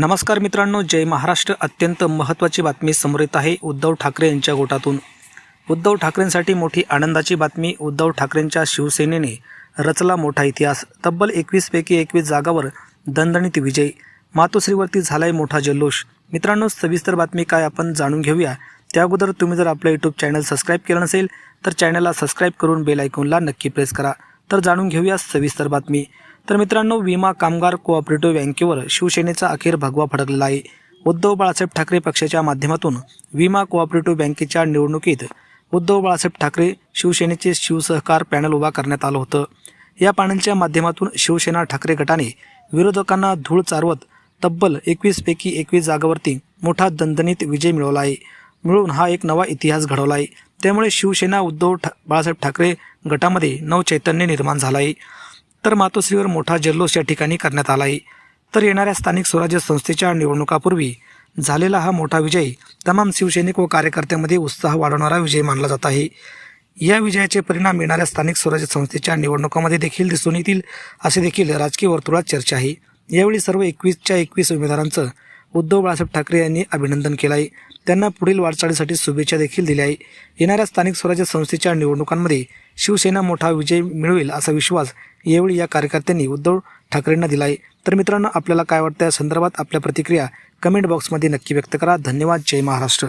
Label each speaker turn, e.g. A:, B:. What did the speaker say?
A: नमस्कार मित्रांनो जय महाराष्ट्र. अत्यंत महत्त्वाची बातमी समोर येत आहे उद्धव ठाकरे यांच्या गोटातून. उद्धव ठाकरेंसाठी मोठी आनंदाची बातमी उद्धव ठाकरेंच्या शिवसेनेने रचला मोठा इतिहास. तब्बल एकवीसपैकी एकवीस जागावर दणदणीत विजय. मातोश्रीवरती झालाय मोठा जल्लोष. मित्रांनो सविस्तर बातमी काय आपण जाणून घेऊया. त्या अगोदर तुम्ही जर आपलं यूट्यूब चॅनल सबस्क्राईब केलं नसेल तर चॅनलला सबस्क्राईब करून बेल आयकॉनला नक्की प्रेस करा. तर जाणून घेऊया सविस्तर बातमी. तर मित्रांनो विमा कामगार कोऑपरेटिव्ह बँकेवर शिवसेनेचा अखेर भगवा फडकलेला आहे. उद्धव बाळासाहेब ठाकरे पक्षाच्या माध्यमातून विमा कोऑपरेटिव्ह बँकेच्या निवडणुकीत उद्धव बाळासाहेब ठाकरे शिवसेनेचे शिवसहकार पॅनल उभा करण्यात आलं होतं. या पॅनलच्या माध्यमातून शिवसेना ठाकरे गटाने विरोधकांना धूळ चारवत तब्बल एकवीसपैकी एकवीस जागावरती मोठा दणदणीत विजय मिळवला आहे. मिळून हा एक नवा इतिहास घडवला आहे. त्यामुळे शिवसेना उद्धव ठा बाळासाहेब ठाकरे गटामध्ये नवचैतन्य निर्माण झालं आहे तर मातोश्रीवर मोठा जल्लोष या ठिकाणी करण्यात आला आहे तर येणाऱ्या स्थानिक स्वराज्य संस्थेच्या निवडणुकापूर्वी झालेला हा मोठा विजय तमाम शिवसैनिक व कार्यकर्त्यांमध्ये उत्साह वाढवणारा विजय मानला जात आहे. या विजयाचे परिणाम येणाऱ्या स्थानिक स्वराज्य संस्थेच्या निवडणुकामध्ये देखील दिसून येतील असे देखील राजकीय वर्तुळात चर्चा आहे. यावेळी सर्व एकवीसच्या एकवीस उमेदवारांचं उद्धव बाळासाहेब ठाकरे यांनी अभिनंदन केलं आहे त्यांना पुढील वाटचालीसाठी शुभेच्छा देखील दिल्या आहे येणाऱ्या स्थानिक स्वराज्य संस्थेच्या निवडणुकांमध्ये शिवसेना मोठा विजय मिळवेल असा विश्वास यावेळी या कार्यकर्त्यांनी उद्धव ठाकरेंना दिला आहे तर मित्रांनो आपल्याला काय वाटतं या संदर्भात आपल्या प्रतिक्रिया कमेंट बॉक्समध्ये नक्की व्यक्त करा. धन्यवाद. जय महाराष्ट्र.